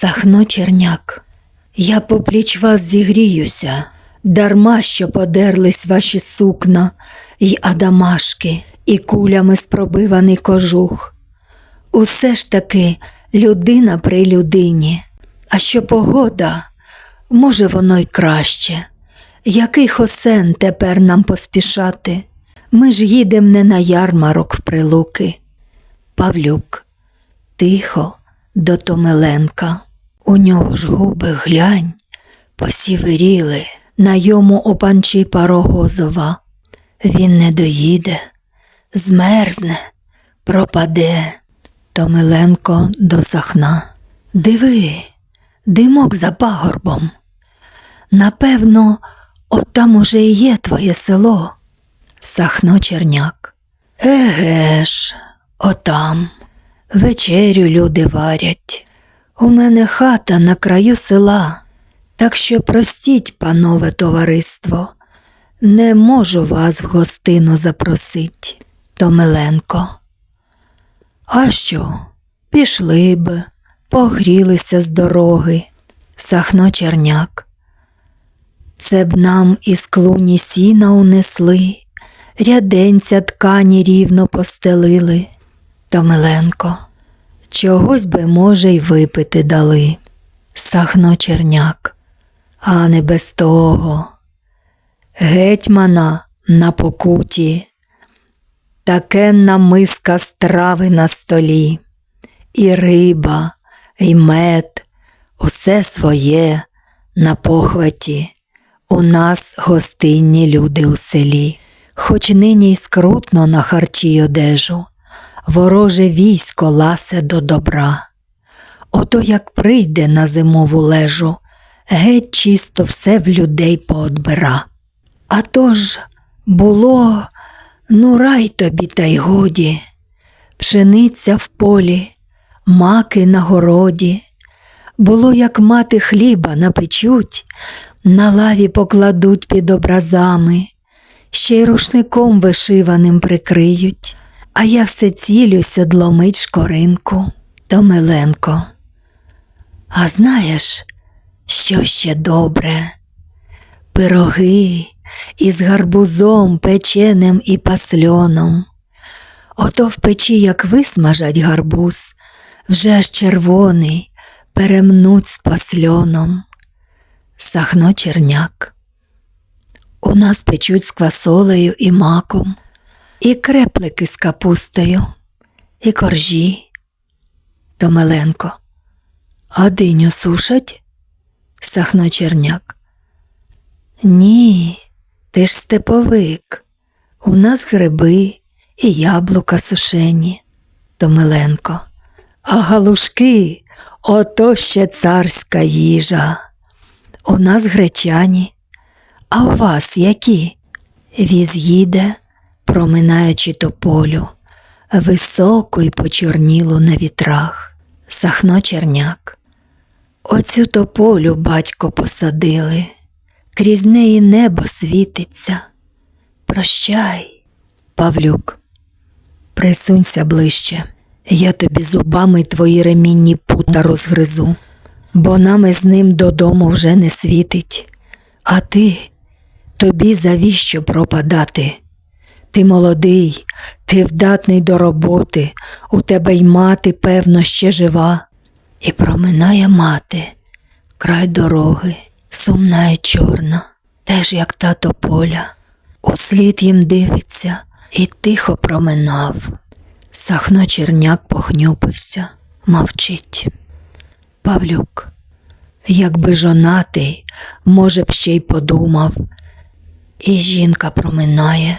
Сахно черняк, я попліч вас зігріюся, дарма що подерлись ваші сукна, й адамашки, і кулями спробиваний кожух. Усе ж таки людина при людині, а що погода, може, воно й краще. Який хосен тепер нам поспішати? Ми ж їдем не на ярмарок в прилуки. Павлюк, тихо до Томиленка. У нього ж губи глянь, посівиріли, на йому опанчі парогозова. Він не доїде, змерзне, пропаде. Томиленко до сахна. Диви, димок за пагорбом. Напевно, отам уже і є твоє село. Сахно черняк. Еге ж, отам. Вечерю люди варять. У мене хата на краю села, так що простіть, панове товариство, не можу вас в гостину запросить, Томиленко. А що? Пішли б, погрілися з дороги, Сахно черняк. Це б нам із клуні сіна унесли, ряденця ткані рівно постелили. Томиленко, чогось би, може, й випити дали. Сахно черняк, а не без того. Гетьмана на покуті, такенна миска страви на столі, і риба, і мед, усе своє на похваті. У нас гостинні люди у селі, хоч нині й скрутно на харчі й одежу, вороже військо ласе до добра. Ото як прийде на зимову лежу, геть чисто все в людей поодбира. А то ж було, ну рай тобі та й годі, пшениця в полі, маки на городі. Було, як мати хліба напечуть, на лаві покладуть під образами, ще й рушником вишиваним прикриють, а я все цілюсь одломить шкоринку. Томиленко. А знаєш, що ще добре? Пироги із гарбузом, печеним і пасльоном. Ото в печі, як висмажать гарбуз, вже ж червоний, перемнуть з пасльоном. Сахно черняк. У нас печуть з квасолею і маком, і креплики з капустою, і коржі. Томиленко. А диню сушать? Сахно черняк. Ні, ти ж степовик. У нас гриби і яблука сушені. Томиленко. А галушки ото ще царська їжа. У нас гречані. А у вас які? Віз їде, проминаючи тополю, високо й почорніло на вітрах. Сахно черняк. Оцю тополю батько посадили, крізь неї небо світиться. Прощай, Павлюк, присунься ближче, я тобі зубами твої ремінні пута розгризу, бо нам із ним додому вже не світить. А ти тобі завіщо пропадати? Ти молодий, ти вдатний до роботи, у тебе й мати, певно, ще жива. І проминає мати, край дороги, сумна й чорна, теж як тато поля, услід їм дивиться і тихо проминав. Сахно черняк похнюпився, мовчить. Павлюк, якби жонатий, може б ще й подумав. І жінка проминає,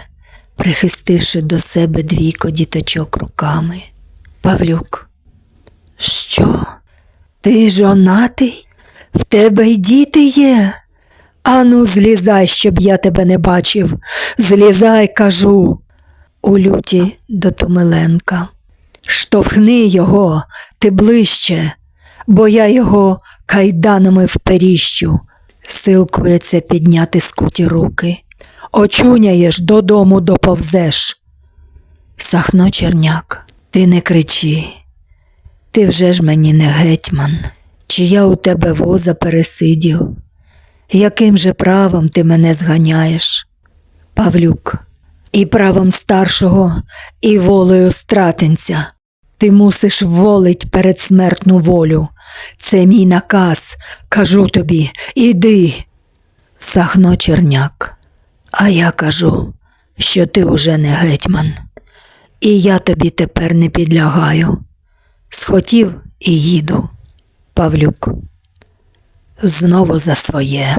прихистивши до себе двійко діточок руками. Павлюк. Що? Ти жонатий? В тебе й діти є? Ану, злізай, щоб я тебе не бачив. Злізай, кажу. У люті до Томиленка. Штовхни його, ти ближче, бо я його кайданами вперіщу. Силкується підняти скуті руки. Очуняєш, додому доповзеш. Сахно черняк, ти не кричи. Ти вже ж мені не гетьман. чи я у тебе воза пересидів? Яким же правом ти мене зганяєш? Павлюк, і правом старшого, і волею стратенця. Ти мусиш волить передсмертну волю. Це мій наказ. Кажу тобі, іди. Сахно Черняк. А я кажу, що ти уже не гетьман, і я тобі тепер не підлягаю. Схотів і їду. Павлюк. Знову за своє.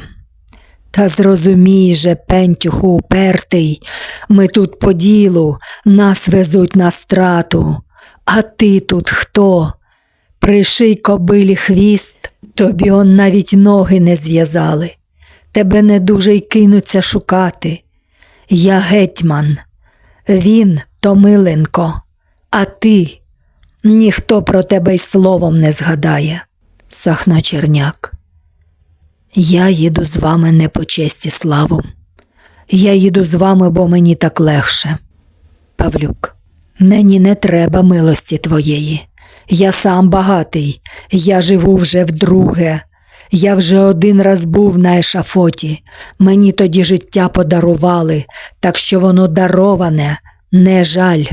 Та зрозумій же, пентюху упертий, ми тут по ділу, нас везуть на страту. А ти тут хто? Приший кобилі хвіст, тобі он навіть ноги не зв'язали. Тебе не дуже й кинуться шукати. Я гетьман, він Томиленко, а ти ніхто про тебе й словом не згадає. Сахно Черняк. Я їду з вами не по честі славу. Я їду з вами, бо мені так легше. Павлюк. Мені не треба милості твоєї. Я сам багатий, я живу вже вдруге. Я вже один раз був на ешафоті. Мені тоді життя подарували, так що воно дароване, не жаль.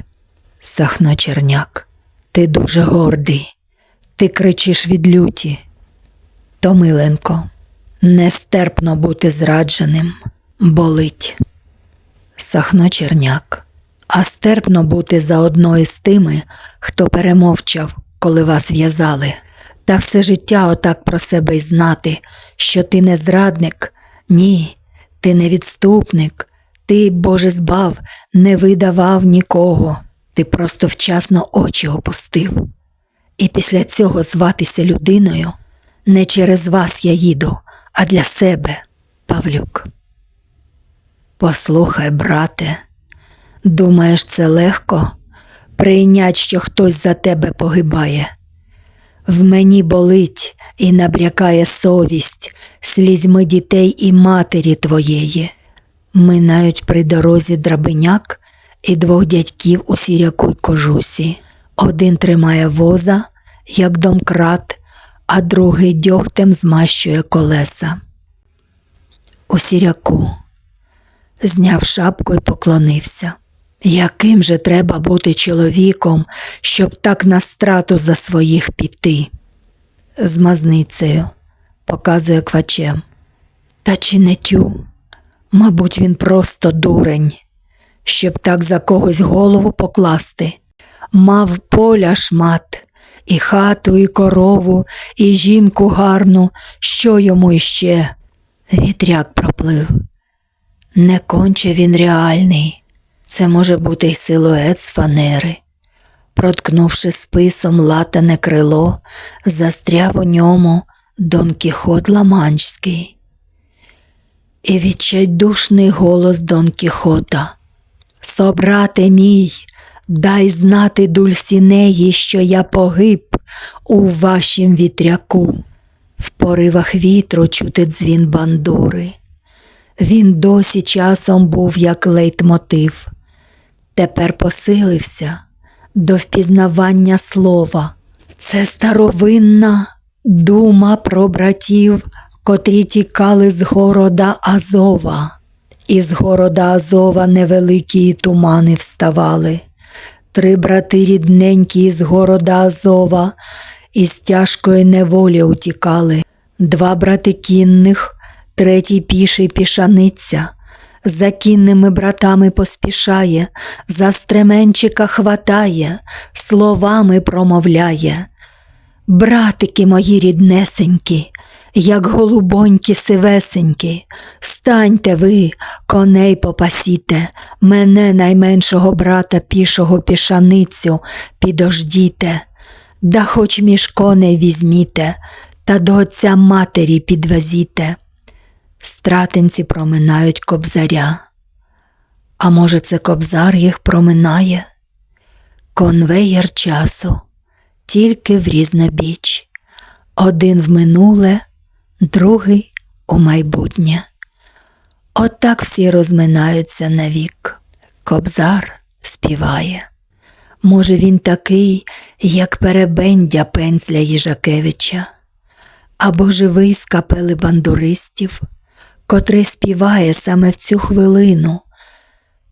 Сахно Черняк, ти дуже гордий. Ти кричиш від люті. Томиленко, нестерпно бути зрадженим, болить. Сахно Черняк, а стерпно бути заодно із тими, хто перемовчав, коли вас в'язали. Та все життя отак про себе й знати, що ти не зрадник, ні, ти не відступник, ти, Боже збав, не видавав нікого, ти просто вчасно очі опустив. І після цього зватися людиною не через вас я їду, а для себе, Павлюк. Послухай, брате, думаєш, це легко прийнять, що хтось за тебе погибає. В мені болить і набрякає совість слізьми дітей і матері твоєї. Минають при дорозі драбиняк і двох дядьків у сіряку й кожусі. Один тримає воза, як домкрат, а другий дьогтем змащує колеса. У сіряку зняв шапку і поклонився. Яким же треба бути чоловіком, щоб так на страту за своїх піти? З мазницею показує квачем. Та чи не тю? Мабуть, він просто дурень, щоб так за когось голову покласти. Мав поля шмат, і хату, і корову, і жінку гарну, що йому іще? Вітряк проплив. Не конче він реальний. Це може бути й силует з фанери. Проткнувши списом латане крило, застряв у ньому Дон Кіхот Ламанчський. І відчайдушний голос Дон Кіхота. Собрате мій, дай знати Дульсінеї, що я погиб у вашім вітряку. В поривах вітру чути дзвін бандури. Він досі часом був як лейтмотив тепер посилився до впізнавання слова. Це старовинна дума про братів, котрі тікали з города Азова. Із города Азова невеликі тумани вставали. Три брати рідненькі з города Азова із тяжкої неволі утікали. Два брати кінних, третій піший пішаниця за кінними братами поспішає, за стременчика хватає, словами промовляє. Братики мої ріднесенькі, як голубонькі сивесенькі, станьте ви, коней попасіте, мене найменшого брата пішого пішаницю підождіте, да хоч між коней візьміте, та до отця матері підвезіте. Стратинці проминають кобзаря. А може, це кобзар їх проминає? Конвеєр часу, тільки в різнобіч. Один в минуле, другий у майбутнє. Отак всі розминаються навік. Кобзар співає. Може, він такий, як перебендя пензля Їжакевича. або живий з капели бандуристів, котрий співає саме в цю хвилину,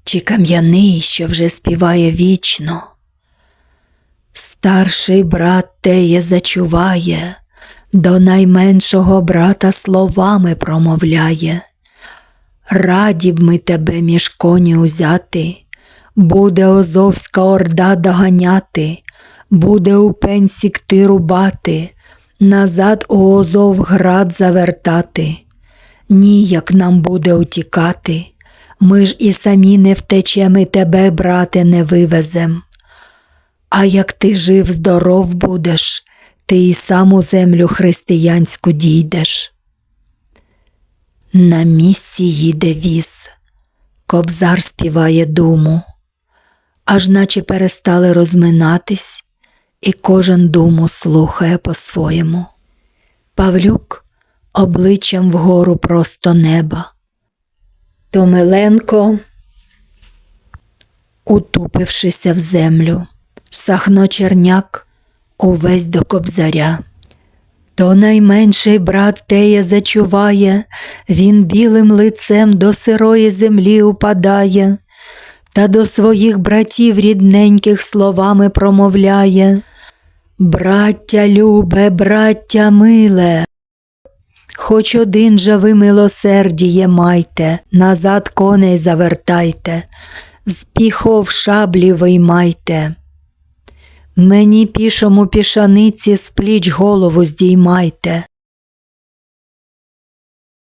чи кам'яний, що вже співає вічно. Старший брат теє зачуває, до найменшого брата словами промовляє. Раді б ми тебе між коні узяти, буде Озовська орда доганяти, буде у пень сікти рубати, назад у Озовград завертати. Ніяк нам буде утікати, ми ж і самі не втечем, і тебе, брате, не вивезем. А як ти жив здоров будеш, ти і сам у землю християнську дійдеш. На місці їде віз, кобзар співає думу, аж наче перестали розминатись, і кожен думу слухає по-своєму. Павлюк обличчям вгору просто неба. Томиленко, утупившися в землю, Сахно Черняк увесь до кобзаря. То найменший брат теє зачуває, він білим лицем до сирої землі упадає, та до своїх братів рідненьких словами промовляє. Браття любе, браття миле, хоч один же ви милосердіє майте, назад коней завертайте, з піхов шаблі виймайте. Мені пішому пішаниці з пліч голову здіймайте,